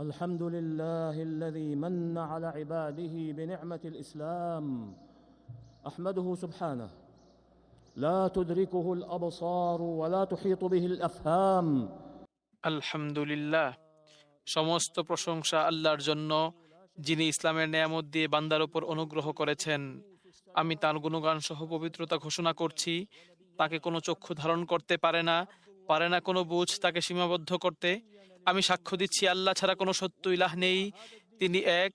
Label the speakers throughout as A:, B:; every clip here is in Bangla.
A: الحمد لله الذي من على عباده بنعمه الاسلام احمده سبحانه لا تدركه الابصار ولا تحيط به الافهام
B: আলহামদুলিল্লাহ সমস্ত প্রশংসা আল্লাহর জন্য যিনি ইসলামের নিয়ামত দিয়ে বান্দার উপর অনুগ্রহ করেছেন আমি তার গুণগান সহ পবিত্রতা ঘোষণা করছি তাকে কোনো চক্ষু ধারণ করতে পারে না পারে না কোনো বুঝ তাকে সীমাবদ্ধ করতে আমি সাক্ষ্য দিচ্ছি, আল্লাহ ছাড়া কোনো সত্য ইলাহ নেই। তিনি এক,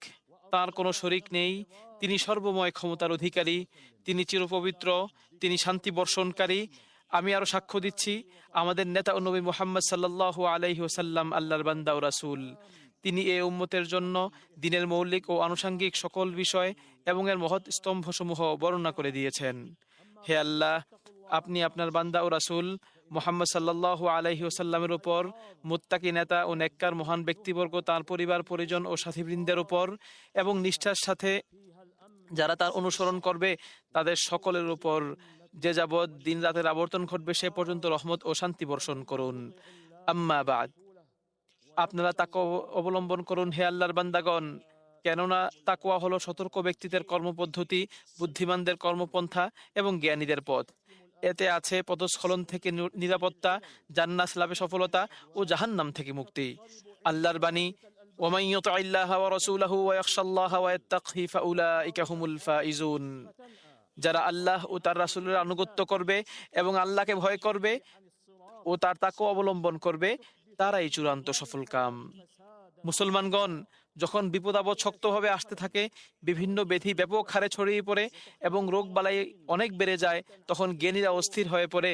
B: তার কোনো শরিক নেই। তিনি সর্বময় ক্ষমতার অধিকারী। তিনি চিরপবিত্র, তিনি শান্তি বর্ষণকারী। আমি আরও সাক্ষ্য দিচ্ছি, আমাদের নেতা নবী মোহাম্মদ সাল্লাহ আলাইহি ওসাল্লাম আল্লাহর বান্দা রাসূল। তিনি এ উম্মতের জন্য দিনের মৌলিক ও আনুষাঙ্গিক সকল বিষয় এবং এর মহৎ স্তম্ভসমূহ বর্ণনা করে দিয়েছেন। হে আল্লাহ, আপনি আপনার বান্দা ও রাসূল মোহাম্মদ সাল্লাহ আলাইহি ওসাল্লামের উপর, মুত্তাকি নেতা ও নেককার মহান ব্যক্তিবর্গ তার পরিবার, পরিজন ও সাথীবৃন্দের উপর এবং নিষ্ঠার সাথে যারা তার অনুসরণ করবে, তাদের সকলের উপর যে যাবৎ দিন রাতের আবর্তন ঘটবে, সে পর্যন্ত রহমত ও শান্তি বর্ষণ করুন। আম্মা বাদ। আপনারা তাকে অবলম্বন করুন হে আল্লাহর বান্দাগণ, কেননা তাকওয়া হলো সতর্ক ব্যক্তিদের কর্মপদ্ধতি, বুদ্ধিমানদের কর্মপন্থা এবং জ্ঞানীদের পথ। এতে আছে পদস্খলন থেকে নু- নিরাপত্তা জান্নাত লাভে সফলতা ও জাহান্নাম থেকে মুক্তি আল্লাহর বাণী ومن يطع الله ورسوله ويخشى الله ويتقه فأولئك هم الفائزون যারা আল্লাহ ও তার রাসূলের আনুগত্য করবে এবং আল্লাহকে ভয় করবে ও তার তাকে অবলম্বন করবে তারাই চূড়ান্ত সফল কাম মুসলমানগণ যখন বিপদ আপদ শক্তভাবে আসতে থাকে, বিভিন্ন ব্যাধি ব্যাপক হারে ছড়িয়ে পড়ে এবং রোগ বালাই অনেক বেড়ে যায়, তখন জ্ঞানীরা অস্থির হয়ে পড়ে,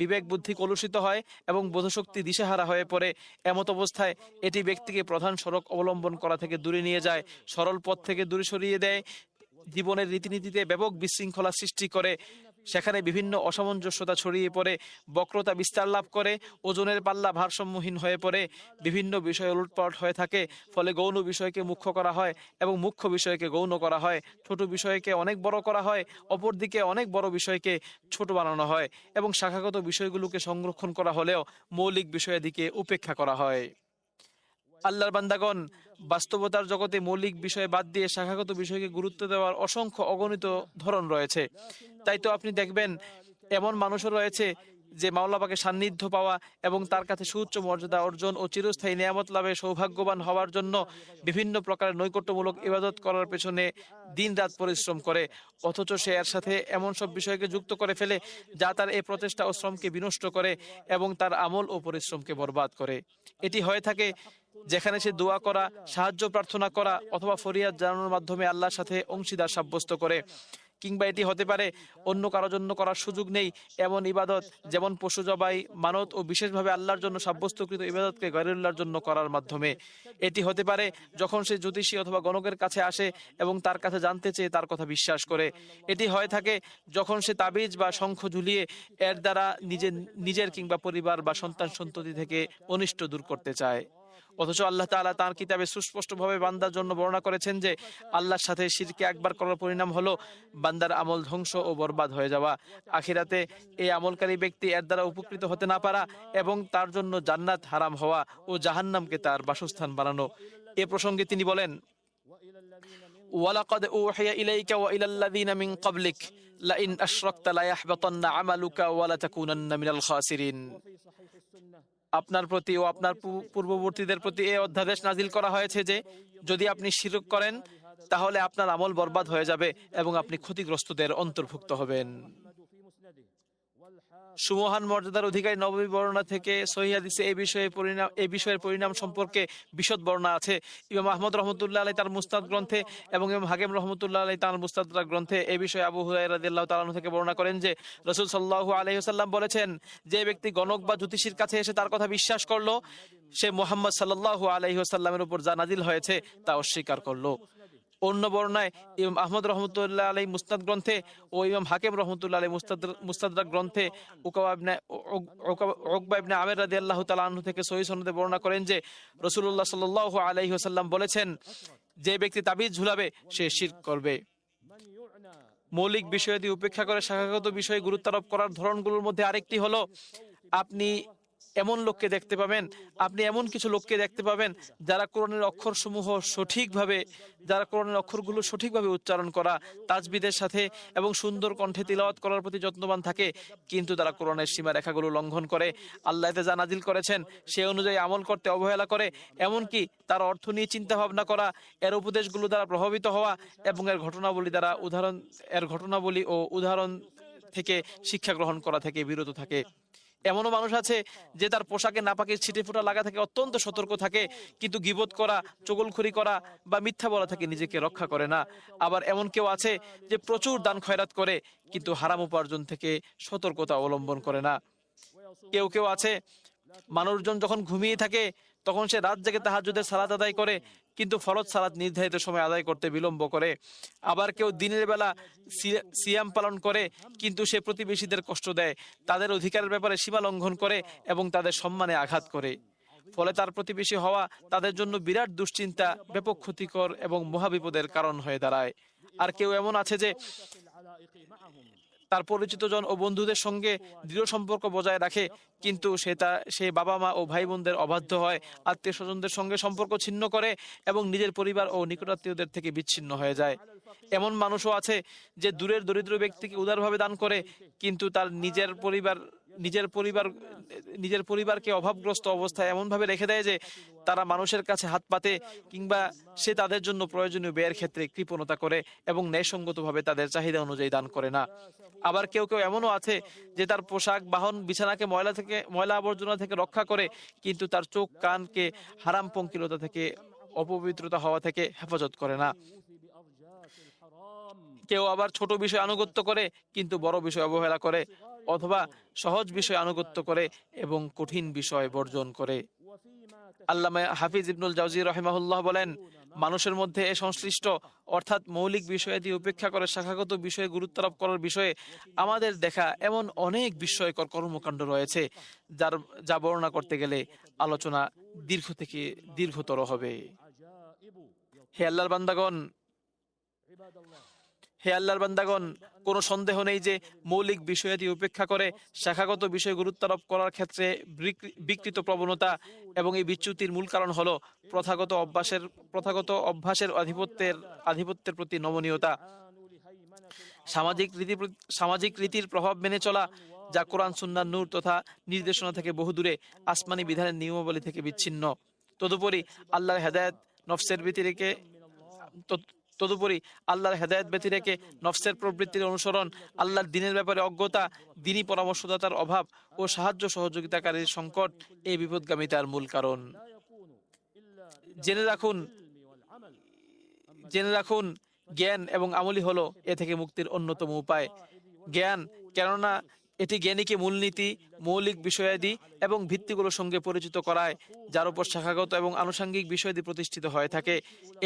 B: বিবেক বুদ্ধি কলুষিত হয় এবং বোধশক্তি দিশেহারা হয়ে পড়ে। এমত অবস্থায় এটি ব্যক্তিকে প্রধান সড়ক অবলম্বন করা থেকে দূরে নিয়ে যায়, সরল পথ থেকে দূরে সরিয়ে দেয়, জীবনের রীতিনীতিতে ব্যাপক বিশৃঙ্খলা সৃষ্টি করে। সেখানে বিভিন্ন অসামঞ্জস্যতা ছড়িয়ে পড়ে, বক্রতা বিস্তার লাভ করে, ওজনের পাল্লা ভারসাম্যহীন হয়ে পড়ে, বিভিন্ন বিষয় উলটপালট হয়ে থাকে, ফলে গৌণ বিষয়কে মুখ্য করা হয় এবং মুখ্য বিষয়কে গৌণ করা হয়। ছোট বিষয়কে অনেক বড় করা হয়, অপরদিকে অনেক বড় বিষয়কে ছোট বানানো হয় এবং শাখাগত বিষয়গুলোকে সংরক্ষণ করা হলেও মৌলিক বিষয়ের দিকে উপেক্ষা করা হয়। আল্লাহর বান্দাগণ, বাস্তবতার জগতে মৌলিক বিষয় বাদ দিয়ে শাখাগত বিষয়কে গুরুত্ব দেওয়ার অসংখ্য অগণিত ধরন রয়েছে। তাই তো আপনি দেখবেন, এমন মানুষও রয়েছে যে মাওলাপাকে সান্নিধ্য পাওয়া এবং তার কাছে সুউচ্চ মর্যাদা অর্জন ও চিরস্থায়ী নিয়ামত লাভে সৌভাগ্যবান হওয়ার জন্য বিভিন্ন প্রকারের নৈকট্যমূলক ইবাদত করার পেছনে দিন রাত পরিশ্রম করে। অথচ সে এর সাথে এমন সব বিষয়কে যুক্ত করে ফেলে যা তার এই প্রচেষ্টা ও শ্রমকে বিনষ্ট করে এবং তার আমল ও পরিশ্রমকে বরবাদ করে। এটি হয়ে থাকে যেখানে সে দোয়া করা, সাহায্য প্রার্থনা করা অথবা ফরিয়াদ জানানোর মাধ্যমে আল্লাহর সাথে অংশীদার সাব্যস্ত করে। কিংবা এটি হতে পারে অন্য কারোর জন্য করার সুযোগ নেই। এমন ইবাদত, যেমন পশু জবাই, মানত ও বিশেষভাবে আল্লাহর জন্য সাব্যস্তকৃত ইবাদতকে গরিল্লার জন্য করার মাধ্যমে। এটি হতে পারে যখন সে জ্যোতিষী অথবা গণকের কাছে আসে এবং তার কাছে জানতে চেয়ে তার কথা বিশ্বাস করে। এটি হয়ে থাকে যখন সে তাবিজ বা শঙ্খ ঝুলিয়ে এর দ্বারা নিজের নিজের কিংবা পরিবার বা সন্তান সন্ততি থেকে অনিষ্ট দূর করতে চায়। অথচ আল্লাহ তাআলা তার কিতাবে সুস্পষ্টভাবে বান্দার জন্য বর্ণনা করেছেন যে আল্লাহর সাথে শিরকে একবার করার পরিণাম হলো বান্দার আমল ধ্বংস ও বরবাদ হয়ে যাওয়া আখিরাতে এই আমলকারী ব্যক্তি এর দ্বারা উপকৃত হতে না পারা এবং তার জন্য জান্নাত হারাম হওয়া ও জাহান্নামকে তার বাসস্থান বানানো এ প্রসঙ্গে তিনি বলেন ولقد أوحي إليك وإلى الذين من قبلك لئن أشركت ليحبطن عملك ولتكونن من الخاسرين আপনার প্রতি ও আপনার পূর্ববর্তীদের প্রতি এই অধ্যাদেশ নাজিল করা হয়েছে যে, যদি আপনি শিরক করেন, তাহলে আপনার আমল বরবাদ হয়ে যাবে এবং আপনি ক্ষতিগ্রস্তদের অন্তর্ভুক্ত হবেন। সুমহান মর্যাদার অধিকারী নবী বর্ণনা থেকে সহিহাদিসে এই বিষয়ে পরিণাম এই বিষয়ের পরিণাম সম্পর্কে বিশদ বর্ণনা আছে। ইমাম আহমদ রহমতুল্লাহ আলাই তার মুস্তাদ গ্রন্থে এবং ইমাম হাকিম রহমতুল্লাহ আলাই তার মুস্তাদ গ্রন্থে এই বিষয়ে আবু হুরাইরাদিল্লাহ তাআলা থেকে বর্ণনা করেন যে, রসুল সাল্লাল্লাহু আলাইহি ওয়াসাল্লাম বলেছেন, যে ব্যক্তি গণক বা জ্যোতিষীর কাছে এসে তার কথা বিশ্বাস করল, সে মোহাম্মদ সাল্লাল্লাহু আলাইহি ওয়াসাল্লামের উপর যা নাজিল হয়েছে তা অস্বীকার করল। অন্য বর্ণায় ইমাম আহমদ রহমতুল্লাহ আলাই মুস্তাদ গ্রন্থে ও ইমাম হাকিম রহমতুল্লাহ আলাই মুস্তাদ মুস্তাদরাক গ্রন্থে উকাবা ইবনে উকবা ইবনে আমির রাদিয়াল্লাহু থেকে সহিহ সনদে বর্ণনা করেন যে রসুল্লাহ সাল্লাল্লাহু আলাইহি ওয়াসাল্লাম বলেছেন, যে ব্যক্তি তাবিজ ঝুলাবে, সে শিরক করবে। মৌলিক বিষয়াদি উপেক্ষা করে শাখাগত বিষয়ে গুরুত্ব আরোপ করার ধরনগুলোর মধ্যে আরেকটি হলো, আপনি এমন লোককে দেখতে পাবেন, আপনি এমন কিছু লোককে দেখতে পাবেন যারা কোরআনের অক্ষরসমূহ সঠিকভাবে, যারা কোরআনের অক্ষরগুলো সঠিকভাবে উচ্চারণ করা, তাজবিদের সাথে এবং সুন্দর কণ্ঠে তিলাওয়াত করার প্রতি যত্নবান থাকে, কিন্তু তারা কোরআনের সীমা রেখাগুলো লঙ্ঘন করে। আল্লাহ যা নাজিল করেছেন, সে অনুযায়ী আমল করতে অবহেলা করে, এমনকি তার অর্থ নিয়ে চিন্তা ভাবনা করা, এর উপদেশগুলো দ্বারা প্রভাবিত হওয়া এবং এর ঘটনাবলী দ্বারা উদাহরণ, এর ঘটনাবলী ও উদাহরণ থেকে শিক্ষা গ্রহণ করা থেকে বিরত থাকে। এমনও মানুষ আছে যে তার পোশাকে নাপাকের ছিটে ফোটা লাগা থাকে, অত্যন্ত সতর্ক থাকে, কিন্তু গিবত করা, চগলখড়ি করা বা মিথ্যা বলা থাকে নিজেকে রক্ষা করে না। আবার এমন কেউ আছে যে প্রচুর দান খয়রাত করে, কিন্তু হারাম উপার্জন থেকে সতর্কতা অবলম্বন করে না। কেউ কেউ আছে মানুষজন যখন ঘুমিয়ে থাকে, তখন সে রাত জেগে তাহাজুদের সালাত আদায় করে, কিন্তু ফরজ সালাত নির্ধারিত সময় আদায় করতে বিলম্ব করে। আবার কেউ দিনের বেলা সিয়াম পালন করে, কিন্তু সে প্রতিবেশীদের কষ্ট দেয়, তাদের অধিকারের ব্যাপারে সীমা লঙ্ঘন করে এবং তাদের সম্মানে আঘাত করে। ফলে তার প্রতিবেশী হওয়া তাদের জন্য বিরাট দুশ্চিন্তা, ব্যাপক ক্ষতিকর এবং মহাবিপদের কারণ হয়ে দাঁড়ায়। আর কেউ এমন আছে যে তার পরিচিত জন ও বন্ধুদের সঙ্গে দৃঢ় সম্পর্ক বজায় রাখে। কিন্তু সে তা, সে বাবা মা ও ভাই বোনদের অবাধ্য হয়, আত্মীয় স্বজনদের সঙ্গে সম্পর্ক ছিন্ন করে এবং নিজের পরিবার ও নিকটাত্মীয়দের থেকে বিচ্ছিন্ন হয়ে যায়। এমন মানুষও আছে যে দূরের দরিদ্র ব্যক্তিকে উদারভাবে দান করে, কিন্তু তার নিজের পরিবার নিজের পরিবার, নিজের পরিবারকে অভাবগ্রস্ত অবস্থায় এমনভাবে রেখে দেয় যে তারা মানুষের কাছে হাত পাতে কিংবা সে তাদের জন্য প্রয়োজনীয় ব্যয়ের ক্ষেত্রে কৃপণতা করে এবং ন্যায়সঙ্গতভাবে তাদের চাহিদা অনুযায়ী দান করে না। আবার কেউ কেউ এমনও আছে যে তার পোশাক, বাহন, বিছানাকে ময়লা থেকে, ময়লা আবর্জনা থেকে রক্ষা করে কিন্তু তার চোখ, কানকে হারাম পঙ্কিলতা থেকে, অপবিত্রতা হওয়া থেকে হেফাজত করে না। কেউ আবার ছোট বিষয় আনুগত্য করে কিন্তু বড় বিষয় অবহেলা করে। অথবা সহজ বিষয় আনুগত্য করে এবং কঠিন বিষয় বর্জন করে। আল্লামা হাফিজ ইবনুল জাউজি রহিমাহুল্লাহ বলেন, মানুষের মধ্যে এ সংশ্লিষ্ট, অর্থাৎ মৌলিক বিষয়াদি উপেক্ষা করে শাখাগত বিষয়ে গুরুত্ব আরোপ করার বিষয়ে আমাদের দেখা এমন অনেক বিস্ময়কর কর্মকাণ্ড রয়েছে, যার, যা বর্ণনা করতে গেলে আলোচনা দীর্ঘ থেকে দীর্ঘতর হবে। হে আল্লাহর বান্দাগণ হে আল্লাহর বান্দাগণ, কোনো সন্দেহ নেই যে মৌলিক বিষয়াদি উপেক্ষা করে শাখাগত বিষয় গুরুত্ব আরোপ করার ক্ষেত্রে বিকৃ- বিকৃত প্রবণতা এবং এই বিচ্যুতির মূল কারণ হলো প্রথাগত অভ্যাসের প্রথাগত অভ্যাসের আধিপত্যের আধিপত্যের প্রতি নমনীয়তা। সামাজিক রীতি সামাজিক রীতির প্রভাব মেনে চলা যা কোরআন সুন্নার নূর তথা নির্দেশনা থেকে বহু দূরে আসমানি বিধানের নিয়মাবলী থেকে বিচ্ছিন্ন। তদুপরি আল্লাহর হেদায়েত নফসের ভীতি রেখে তদ- তদুপরি আল্লাহর হেদায়েত ব্যতি রেখে নফসের প্রবৃত্তির অনুসরণ, আল্লাহর দিনের ব্যাপারে অজ্ঞতা দিনী পরামর্শদাতার অভাব ও সাহায্য সহযোগিতাকারীর সংকট এই বিপদগামিতার মূল কারণ। জেনে রাখুন জেনে রাখুন, জ্ঞান এবং আমলি হলো এ থেকে মুক্তির অন্যতম উপায়। জ্ঞান কেননা এটি জ্ঞানীকে মূলনীতি, মৌলিক বিষয়াদি এবং ভিত্তিগুলোর সঙ্গে পরিচিত করায়, যার উপর শাখাগত এবং আনুষঙ্গিক বিষয়াদি প্রতিষ্ঠিত হয়ে থাকে।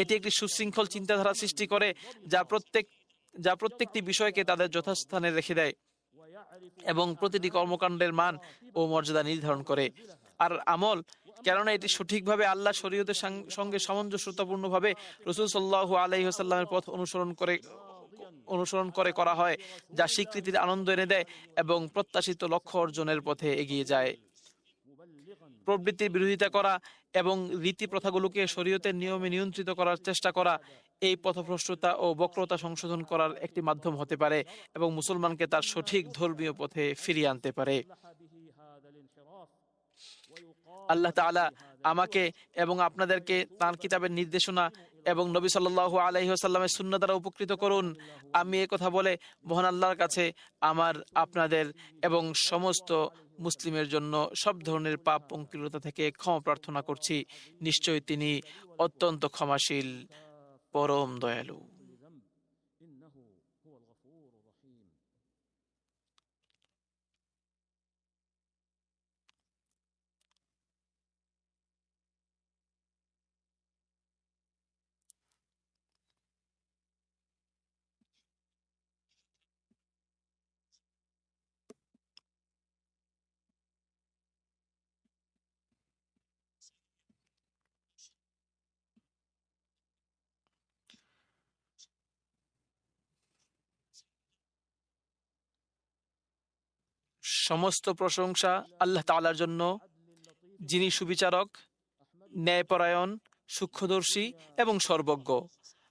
B: এটি একটি সুশৃঙ্খল চিন্তাধারা সৃষ্টি করে, যা প্রত্যেক, যা প্রত্যেকটি বিষয়কে তাদের যথাস্থানে রেখে দেয় এবং প্রতিটি কর্মকাণ্ডের মান ও মর্যাদা নির্ধারণ করে। আর আমল, কেননা এটি সঠিকভাবে আল্লাহ শরীয়তের সঙ্গে সামঞ্জস্যতাপূর্ণভাবে রসুল সাল্লাহ আলাইসাল্লামের পথ অনুসরণ করে অনুসরণ করে করা হয়, যা স্বীকৃতির আনন্দ এনে দেয় এবং প্রত্যাশিত লক্ষ্য অর্জনের পথে এগিয়ে যায়। প্রবৃত্তির বিরোধিতা করা এবং রীতি প্রথাগুলোকে শরীয়তের নিয়মে নিয়ন্ত্রিত করার চেষ্টা করা, এই পথভ্রষ্টতা ও বক্রতা সংশোধন করার একটি মাধ্যম হতে পারে এবং মুসলমানকে তার সঠিক ধর্মীয় পথে ফিরিয়ে আনতে পারে। আল্লাহ তাআলা আমাকে এবং আপনাদেরকে তার কিতাবের নির্দেশনা এবং নবী সাল্লাল্লাহু আলাইহি ওয়াসাল্লামের সুন্নাহ দ্বারা উপকৃত করুন। আমি এই কথা বলে মহান আল্লাহর কাছে আমার, আপনাদের এবং সমস্ত মুসলিমের জন্য সব ধরনের পাপ পঙ্কিলতা থেকে ক্ষমা প্রার্থনা করছি। নিশ্চয়ই তিনি অত্যন্ত ক্ষমাশীল, পরম দয়ালু। সমস্ত প্রশংসা আল্লাহ তালার জন্য। যিনি সুবিচারক, ন্যায়পরায়ণ, সূক্ষ্মদর্শী এবং সর্বজ্ঞ।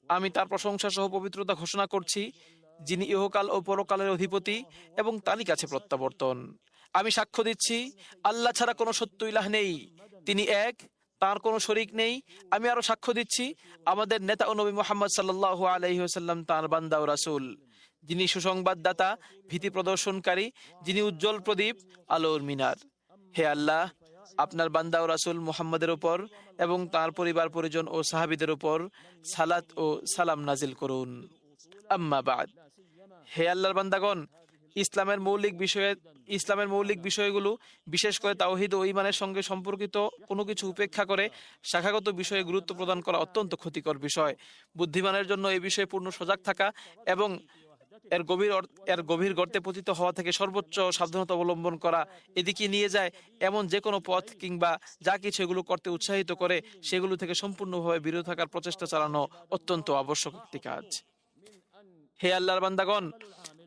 B: আমি তার প্রশংসা সহ পবিত্রতা ঘোষণা করছি, যিনি ইহকাল ও পরকালের অধিপতি এবং তারই কাছে প্রত্যাবর্তন। আমি সাক্ষ্য দিচ্ছি, আল্লাহ ছাড়া কোনো সত্য ইলাহ নেই। তিনি এক, তার কোনো শরিক নেই। আমি আরও সাক্ষ্য দিচ্ছি, আমাদের নেতা ও নবী মোহাম্মদ সাল্লাহ আলহিহাল্লাম তার বান্দা ও রাসুল। যিনি সুসংবাদদাতা, ভীতি প্রদর্শনকারী, যিনি উজ্জ্বল প্রদীপ, আলোর মিনার। হে আল্লাহ, আপনার বান্দা ও রাসুল মুহাম্মদের উপর এবং তার পরিবার, পরিজন ও সাহাবিদের উপর সালাত ও সালাম নাজিল করুন। আম্মাবাদ হে আল্লাহর বান্দাগণ, ইসলামের মৌলিক বিষয়ে, ইসলামের মৌলিক বিষয়গুলো বিশেষ করে তাওহিদ ও ইমানের সঙ্গে সম্পর্কিত কোনো কিছু উপেক্ষা করে শাখাগত বিষয়ে গুরুত্ব প্রদান করা অত্যন্ত ক্ষতিকর বিষয়। বুদ্ধিমানের জন্য এই বিষয়ে পূর্ণ সজাগ থাকা এবং এর গভীর এর গভীর গর্তে পতিত হওয়া থেকে সর্বোচ্চ সাবধানতা অবলম্বন করা এদিকে নিয়ে যায় এমন যে কোনো পথ কিংবা যা কিছু এগুলো করতে উৎসাহিত করে, সেগুলো থেকে সম্পূর্ণভাবে বিরত থাকার প্রচেষ্টা চালানো অত্যন্ত আবশ্যক একটি কাজ। হে আল্লাহর বান্দাগণ,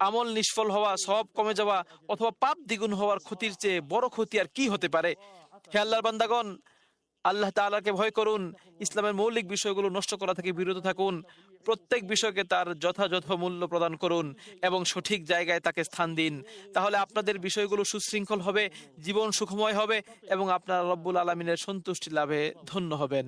B: আমল নিষ্ফল হওয়া সব কমে যাওয়া অথবা পাপ দ্বিগুণ হওয়ার ক্ষতির চেয়ে বড় ক্ষতি আর কি হতে পারে? হে আল্লাহর বান্দাগণ, আল্লাহ তাআলাকে ভয় করুন, ইসলামের মৌলিক বিষয়গুলো নষ্ট করা থেকে বিরত থাকুন প্রত্যেক বিষয়কে তার যথাযথ মূল্য প্রদান করুন এবং সঠিক জায়গায় তাকে স্থান দিন। তাহলে আপনাদের বিষয়গুলো সুশৃঙ্খল হবে, জীবন সুখময় হবে এবং আপনারা রব্বুল আলমিনের সন্তুষ্টি লাভে ধন্য হবেন।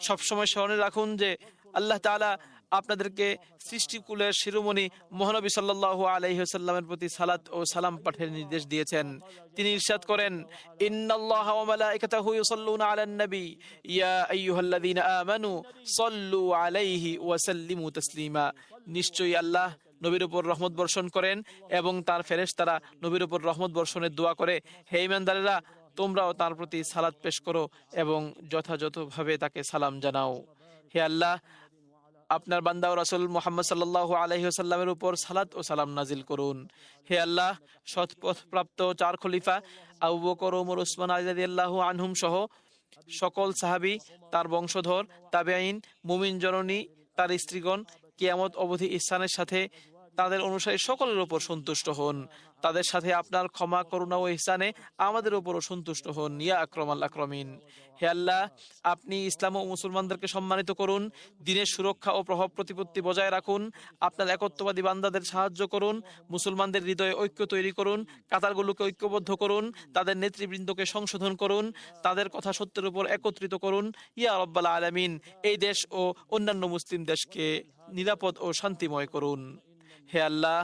B: সবসময় স্মরণে রাখুন যে আল্লাহ তাআলা আপনাদেরকে সৃষ্টিকুলের শিরোমণি মহানবী সাল্লাল্লাহু আলাইহি ওয়াসাল্লামের প্রতি সালাত ও সালাম পাঠের নির্দেশ দিয়েছেন। তিনি ইরশাদ করেন, ইন্নাল্লাহা নবী আলাইহি তাসলিমা। নিশ্চয়ই আল্লাহ নবীর উপর রহমত বর্ষণ করেন এবং তার ফেরেশ তারা নবীর উপর রহমত বর্ষণের দোয়া করে, হে ইমানদারেরা, তোমরাও তার প্রতি সালাত পেশ করো এবং যথাযথভাবে তাকে সালাম জানাও। হে আল্লাহ আপনার বান্দা ও রাসুল মোহাম্মদ সাল্লাহ আলহিহসাল্লামের উপর সালাত ও সালাম নাজিল করুন। হে আল্লাহ সৎপথ প্রাপ্ত চার খলিফা আবু বকর, ওমর, উসমান আজাদি আল্লাহ আনহুম সহ সকল সাহাবি, তার বংশধর তাবে আইন মুমিন জননী, তার স্ত্রীগণ কিয়ামত অবধি ইসানের সাথে তাদের অনুসারী সকলের উপর সন্তুষ্ট হন। তাদের সাথে আপনার ক্ষমা, করুণা ও ইহসানে আমাদের উপরও সন্তুষ্ট হন। ইয়া আকরম আল আক্রমিন। হে আল্লাহ, আপনি ইসলাম ও মুসলমানদেরকে সম্মানিত করুন, দিনের সুরক্ষা ও প্রভাব প্রতিপত্তি বজায় রাখুন, আপনার একত্ববাদী বান্দাদের সাহায্য করুন, মুসলমানদের হৃদয়ে ঐক্য তৈরি করুন, কাতারগুলোকে ঐক্যবদ্ধ করুন, তাদের নেতৃবৃন্দকে সংশোধন করুন, তাদের কথা সত্যের উপর একত্রিত করুন। ইয়া রব্বাল আলামিন, এই দেশ ও অন্যান্য মুসলিম দেশকে নিরাপদ ও শান্তিময় করুন। হে আল্লাহ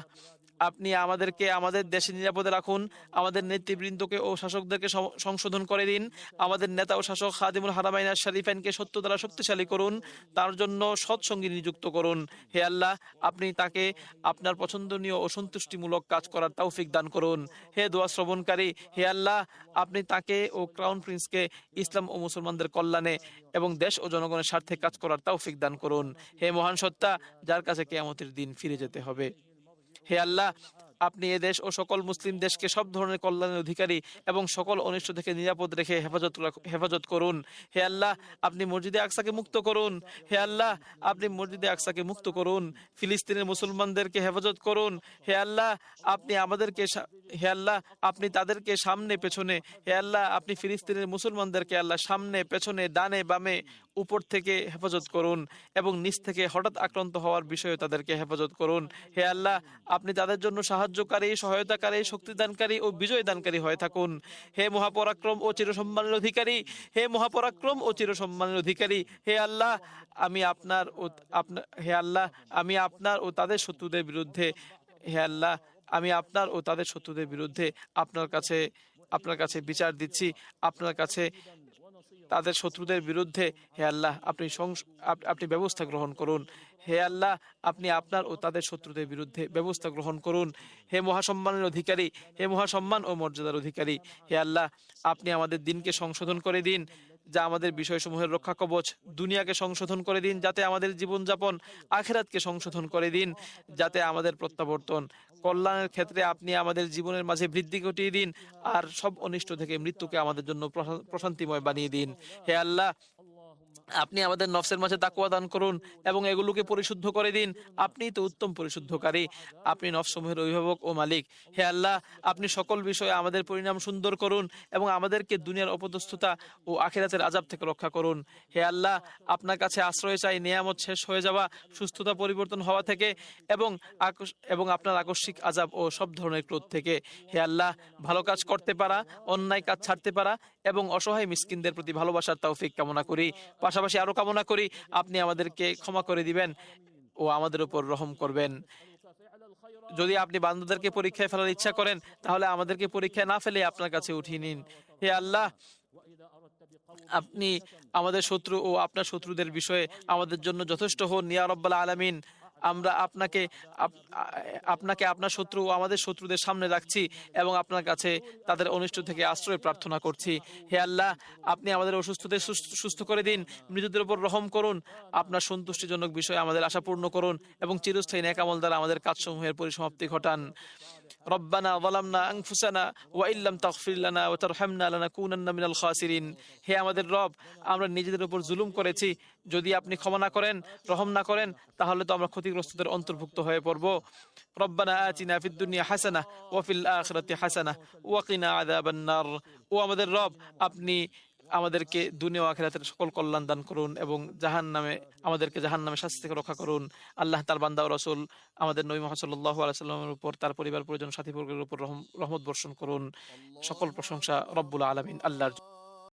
B: আপনি আমাদেরকে, আমাদের দেশে নিরাপদে রাখুন, আমাদের নেতৃবৃন্দকে ও শাসকদেরকে সংশোধন করে দিন, আমাদের নেতা ও শাসক খাদিমুল হারামাইন শরীফাইনকে সত্য দ্বারা শক্তিশালী করুন, তার জন্য সৎসঙ্গী নিযুক্ত করুন। হে আল্লাহ, আপনি তাকে আপনার পছন্দনীয় ও সন্তুষ্টিমূলক কাজ করার তৌফিক দান করুন। হে দোয়া শ্রবণকারী, হে আল্লাহ, আপনি তাকে ও ক্রাউন প্রিন্সকে ইসলাম ও মুসলমানদের কল্যাণে এবং দেশ ও জনগণের স্বার্থে কাজ করার তৌফিক দান করুন। হে মহান সত্তা, যার কাছে কেয়ামতের দিন ফিরে যেতে হবে। হে আল্লাহ, আপনি এ দেশ ও সকল মুসলিম দেশকে সব ধরনের কল্যাণের অধিকারী এবং সকল অনিষ্ট থেকে নিরাপদ রেখে হেফাজত হেফাজত করুন। হে আল্লাহ, আপনি মসজিদে আকসাকে মুক্ত করুন। হে আল্লাহ, আপনি মসজিদে আকসাকে মুক্ত করুন। ফিলিস্তিনের মুসলমানদেরকে হেফাজত করুন। হে আল্লাহ, আপনি আমাদেরকে হে আল্লাহ, আপনি তাদেরকে সামনে পেছনে, হে আল্লাহ, আপনি ফিলিস্তিনের মুসলমানদেরকে আল্লাহ সামনে, পেছনে, ডানে, বামে উপর থেকে হেফাজত করুন এবং নিচ থেকে হঠাৎ আক্রান্ত হওয়ার বিষয়ে তাদেরকে হেফাজত করুন। হে আল্লাহ, আপনি তাদের জন্য সাহায্যকারী, সহায়তাকারী, শক্তিদানকারী ও বিজয় দানকারী হয়ে থাকুন। হে মহাপরাক্রম ও চিরসম্মানের অধিকারী, হে মহাপরাক্রম ও চিরসম্মানের অধিকারী, হে আল্লাহ, আমি আপনার ও আপনার হে আল্লাহ, আমি আপনার ও তাদের শত্রুদের বিরুদ্ধে, হে আল্লাহ, আমি আপনার ও তাদের শত্রুদের বিরুদ্ধে আপনার কাছে আপনার কাছে বিচার দিচ্ছি, আপনার কাছে তাদের শত্রুদের বিরুদ্ধে, হে আল্লাহ, আপনি আপনি ব্যবস্থা গ্রহণ করুন। হে আল্লাহ, আপনি আপনার ও তাদের শত্রুদের বিরুদ্ধে ব্যবস্থা গ্রহণ করুন। হে মহাসম্মানের অধিকারী, হে মহাসম্মান ও মর্যাদার অধিকারী, হে আল্লাহ, আপনি আমাদের দিনকে সংশোধন করে দিন। যা আমাদের বিষয়সমূহের রক্ষা কবচ দুনিয়াকে সংশোধন করে দিন, যাতে আমাদের জীবনযাপন আখেরাতকে সংশোধন করে দিন, যাতে আমাদের প্রত্যাবর্তন। কল্যাণের ক্ষেত্রে আপনি আমাদের জীবনের মাঝে বৃদ্ধি ঘটিয়ে দিন, আর সব অনিষ্ট থেকে মৃত্যুকে আমাদের জন্য প্রশা- প্রশান্তিময় বানিয়ে দিন। হে আল্লাহ আপনি আমাদের নফসের মাঝে তাকুয়া দান করুন এবং এগুলোকে পরিশুদ্ধ করে দিন। আপনি তো উত্তম পরিশুদ্ধকারী। আপনি নফসমূহের অভিভাবক ও মালিক। হে আল্লাহ, আপনি সকল বিষয়ে আমাদের পরিণাম সুন্দর করুন এবং আমাদেরকে দুনিয়ার অপদস্থতা ও আখিরাতের আজাব থেকে রক্ষা করুন। হে আল্লাহ, আপনার কাছে আশ্রয় চাই, নিয়ামত শেষ হয়ে যাওয়া, সুস্থতা পরিবর্তন হওয়া থেকে এবং এবং আপনার আকস্মিক আজাব ও সব ধরনের ক্রোধ থেকে। হে আল্লাহ, ভালো কাজ করতে পারা, অন্যায় কাজ ছাড়তে পারা এবং অসহায় মিসকিনদের প্রতি ভালোবাসার তৌফিক কামনা করি। পাশাপাশি আরও কামনা করি আপনি আমাদেরকে ক্ষমা করে দিবেন ও আমাদের উপর রহম করবেন। যদি আপনি বান্ধবদেরকে পরীক্ষায় ফেলার ইচ্ছা করেন, তাহলে আমাদেরকে পরীক্ষায় না ফেলে আপনার কাছে উঠিয়ে নিন। হে আল্লাহ, আপনি আমাদের শত্রু ও আপনার শত্রুদের বিষয়ে আমাদের জন্য যথেষ্ট হন। নিয়া রব্বাল আলামিন আমরা আপনাকে আপনাকে আপনার শত্রু, আমাদের শত্রুদের সামনে রাখছি এবং আপনার কাছে তাদের অনিষ্ট থেকে আশ্রয় প্রার্থনা করছি। হে আল্লাহ, আপনি আমাদের অসুস্থদের সুস্থ করে দিন, মৃতদের উপর রহম করুন, আপনার সন্তুষ্টিজনক বিষয় আমাদের আশা পূর্ণ করুন এবং চিরস্থায়ী একামল দ্বারা আমাদের কাজসমূহের পরিসমাপ্তি ঘটান। রব্বানা ওয়ালামনা আংফুসানা ওয়া ইল্লাম তাগফির লানা ওয়া তারহামনা লানাকুনান্না মিনাল খাসিরিন। হে আমাদের রব, আমরা নিজেদের উপর জুলুম করেছি, যদি আপনি ক্ষমা না করেন, রহম না করেন, তাহলে তো আমরা ক্ষতি ক্ষতিগ্রস্তদের অন্তর্ভুক্ত হয়ে পড়ব। রব্বানা আতিনা ফিদ দুনিয়া হাসানা ওয়া ফিল আখিরাতি হাসানা ওয়া কিনা আযাবান নার। ও আমাদের রব, আপনি আমাদেরকে দুনিয়া আখিরাতের সকল কল্যাণ দান করুন এবং জাহান নামে আমাদেরকে জাহান নামে শাস্তি থেকে রক্ষা করুন। আল্লাহ তার বান্দা ও রসুল, আমাদের নবী মোহাম্মদ সাল্লাল্লাহু আলাইহি সাল্লামের উপর, তার পরিবার পরিজন সাথী বর্গের উপর রহম- রহমত বর্ষণ করুন। সকল প্রশংসা রব্বুল আলামিন, আল্লাহর